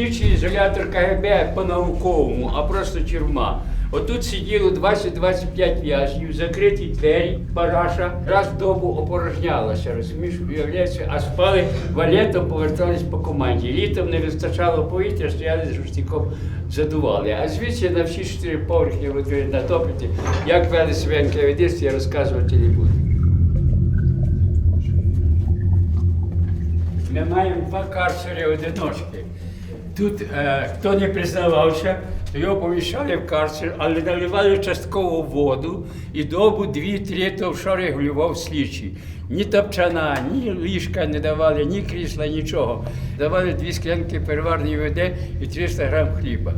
ізолятор КГБ по-науковому, а просто тюрма. Отут сиділо 20-25 в'язнів, закриті двері, параша, раз в добу опорожнялася, розумієш, уявляється, а спали валетом, повертались по команді. Літом не вистачало повітря, стояли з жорстяком, задували. А звідси на всі чотири поверхи от ви натопите, як вели себе НКВД, я розказувати не буду. Ми маємо два карцери одиночки. Тут е, хто не признавався, то його поміщали в карцер, але наливали частково воду і добу дві-три то що регулював слідчий. Ні топчана, ні ліжка не давали, ні крісла, нічого. Давали дві склянки переварної води і 300 грам хліба.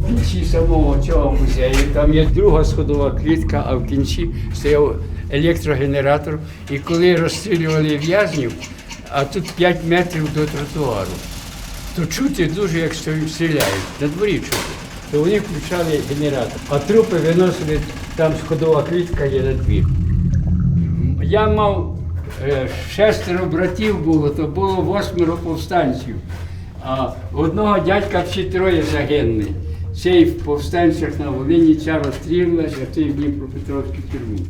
В кінці самого цього музею там є друга сходова клітка, а в кінці стояв електрогенератор. І коли розстрілювали в'язнів, а тут 5 метрів до тротуару, то чути дуже, як стрі- стріляють, на дворі чути. То вони включали генератор, а трупи виносили, там сходова клітка є на двір. Я мав е, шестеро братів було, то було восьмеро повстанців. А одного дядька всі троє загинули. Цей в повстанцях на Волині, ця розстрілилася, а цей в Дніпропетровській тюрмі.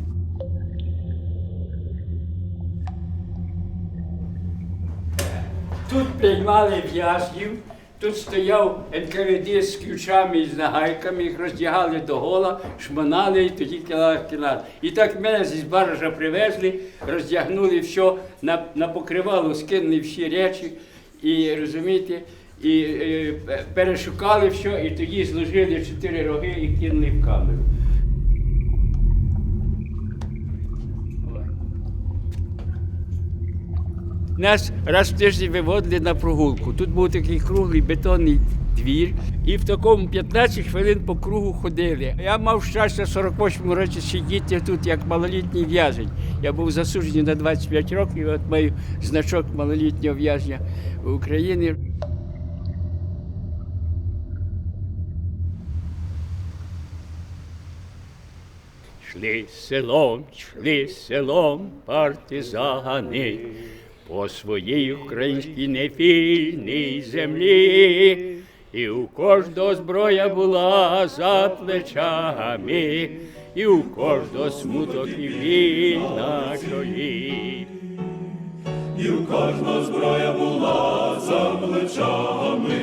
Тут приймали в'язнів, тут стояв НКВД з ключами і з нагайками, їх роздягали до гола, шмонали і тоді кидали в кімнату. І так мене зі баража привезли, роздягнули все, на, на покривало скинули всі речі, і розумієте, і е, перешукали все, і тоді зложили чотири роги і кинули в камеру. Нас раз в тиждень виводили на прогулку. Тут був такий круглий бетонний двір, і в такому 15 хвилин по кругу ходили. Я мав щастя в 48-му році сидіти тут як малолітній в'язень. Я був засуджений на 25 років, і от маю значок малолітнього в'язня України. Шли селом, шли селом партизани своїй українській невільній землі, і у кожного зброя була за плечами, і у кожного смуток і біль на чолі. і у кожного зброя була за плечами,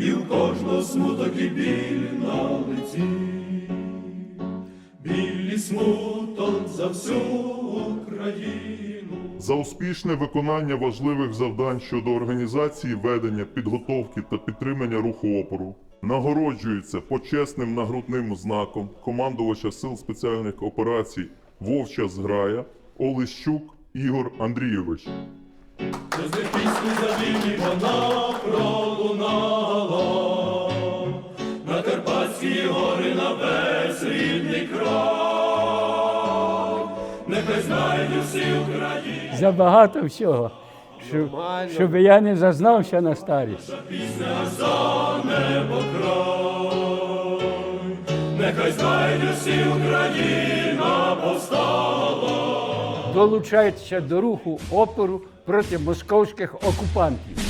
і у кожного смуток і біль на лиці, біль і смуток за всю Україну. За успішне виконання важливих завдань щодо організації ведення, підготовки та підтримання руху опору. Нагороджується почесним нагрудним знаком командувача Сил спеціальних операцій Вовча Зграя Олещук Ігор Андрійович. Через пісню за вільні вона на Карпатські гори на весь рідний край, Забагато всього, щоб, щоб я не зазнався на старість. Пісня за небо край, нехай Україна повстала. Долучається до руху опору проти московських окупантів.